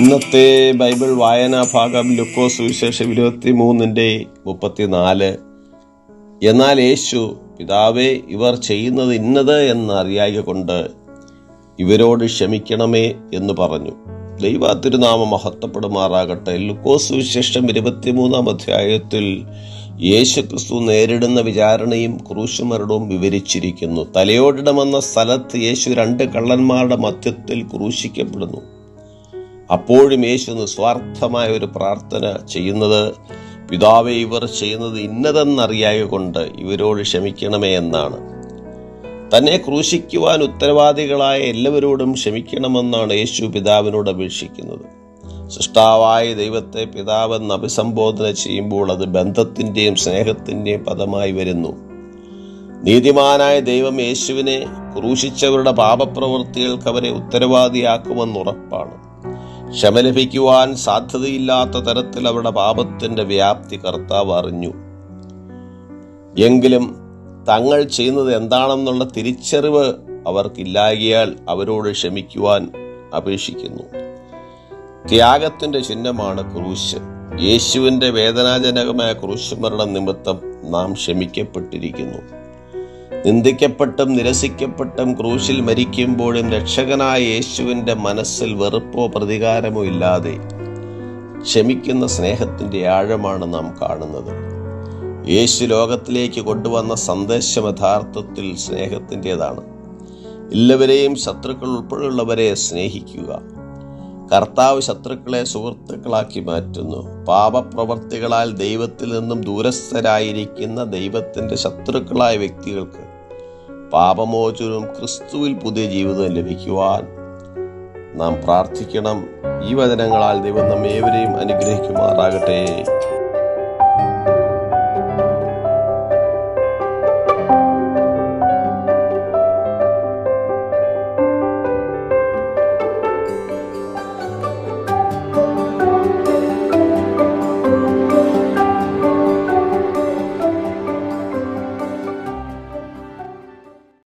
ഇന്നത്തെ ബൈബിൾ വായനാ ഭാഗം ലുക്കോ സുവിശേഷം ഇരുപത്തി മൂന്നിന്റെ മുപ്പത്തിനാല്. എന്നാൽ യേശു പിതാവേ ഇവർ ചെയ്യുന്നത് ഇന്നത് എന്നറിയായ കൊണ്ട് ഇവരോട് ക്ഷമിക്കണമേ എന്ന് പറഞ്ഞു. ദൈവ തിരുനാമ മഹത്വപ്പെടുമാറാകട്ടെ. ലുക്കോസ് സുവിശേഷം ഇരുപത്തിമൂന്നാം അധ്യായത്തിൽ യേശു ക്രിസ്തു നേരിടുന്ന വിചാരണയും ക്രൂശുമരണവും വിവരിച്ചിരിക്കുന്നു. തലയോടിടമെന്ന സ്ഥലത്ത് യേശു രണ്ട് കള്ളന്മാരുടെ മധ്യത്തിൽ ക്രൂശിക്കപ്പെടുന്നു. അപ്പോഴും യേശു നിസ്വാർത്ഥമായ ഒരു പ്രാർത്ഥന ചെയ്യുന്നത് പിതാവെ ഇവർ ചെയ്യുന്നത് ഇന്നതെന്നറിയായ കൊണ്ട് ഇവരോട് ക്ഷമിക്കണമേ എന്നാണ്. തന്നെ ക്രൂശിക്കുവാൻ ഉത്തരവാദികളായ എല്ലാവരോടും ക്ഷമിക്കണമെന്നാണ് യേശു പിതാവിനോട് അപേക്ഷിക്കുന്നത്. സൃഷ്ടാവായ ദൈവത്തെ പിതാവെന്ന് അഭിസംബോധന ചെയ്യുമ്പോൾ അത് ബന്ധത്തിന്റെയും സ്നേഹത്തിന്റെയും പദമായി വരുന്നു. നീതിമാനായ ദൈവം യേശുവിനെ ക്രൂശിച്ചവരുടെ പാപപ്രവൃത്തികൾക്ക് അവരെ ഉത്തരവാദിയാക്കുമെന്നുറപ്പാണ് ക്ഷമ ലഭിക്കുവാൻ സാധ്യതയില്ലാത്ത തരത്തിൽ അവരുടെ പാപത്തിന്റെ വ്യാപ്തി കർത്താവ് അറിഞ്ഞു. എങ്കിലും തങ്ങൾ ചെയ്യുന്നത് എന്താണെന്നുള്ള തിരിച്ചറിവ് അവർക്കില്ലാകിയാൽ അവരോട് ക്ഷമിക്കുവാൻ അപേക്ഷിക്കുന്നു. ത്യാഗത്തിന്റെ ചിഹ്നമാണ് ക്രൂശ്. യേശുവിന്റെ വേദനാജനകമായ ക്രൂശ് മരണം നിമിത്തം നാം ക്ഷമിക്കപ്പെട്ടിരിക്കുന്നു. നിന്ദിക്കപ്പെട്ടും നിരസിക്കപ്പെട്ടും ക്രൂശിൽ മരിക്കുമ്പോഴും രക്ഷകനായ യേശുവിന്റെ മനസ്സിൽ വെറുപ്പോ പ്രതികാരമോ ഇല്ലാതെ ക്ഷമിക്കുന്ന സ്നേഹത്തിന്റെ ആഴമാണ് നാം കാണുന്നത്. യേശു ലോകത്തിലേക്ക് കൊണ്ടുവന്ന സന്ദേശം യഥാർത്ഥത്തിൽ സ്നേഹത്തിന്റെതാണ്. എല്ലാവരെയും ശത്രുക്കൾ ഉൾപ്പെടെയുള്ളവരെ സ്നേഹിക്കുക. കർത്താവ് ശത്രുക്കളെ സുഹൃത്തുക്കളാക്കി മാറ്റുന്നു. പാപപ്രവർത്തികളാൽ ദൈവത്തിൽ നിന്നും ദൂരസ്ഥരായിരിക്കുന്ന ദൈവത്തിന്റെ ശത്രുക്കളായ വ്യക്തികൾക്ക് പാപമോചനവും ക്രിസ്തുവിൽ പുതിയ ജീവിതം ലഭിക്കുവാൻ നാം പ്രാർത്ഥിക്കണം. ഈ വചനങ്ങളാൽ ദൈവം നമ്മേവരെയും അനുഗ്രഹിക്കുമാറാകട്ടെ.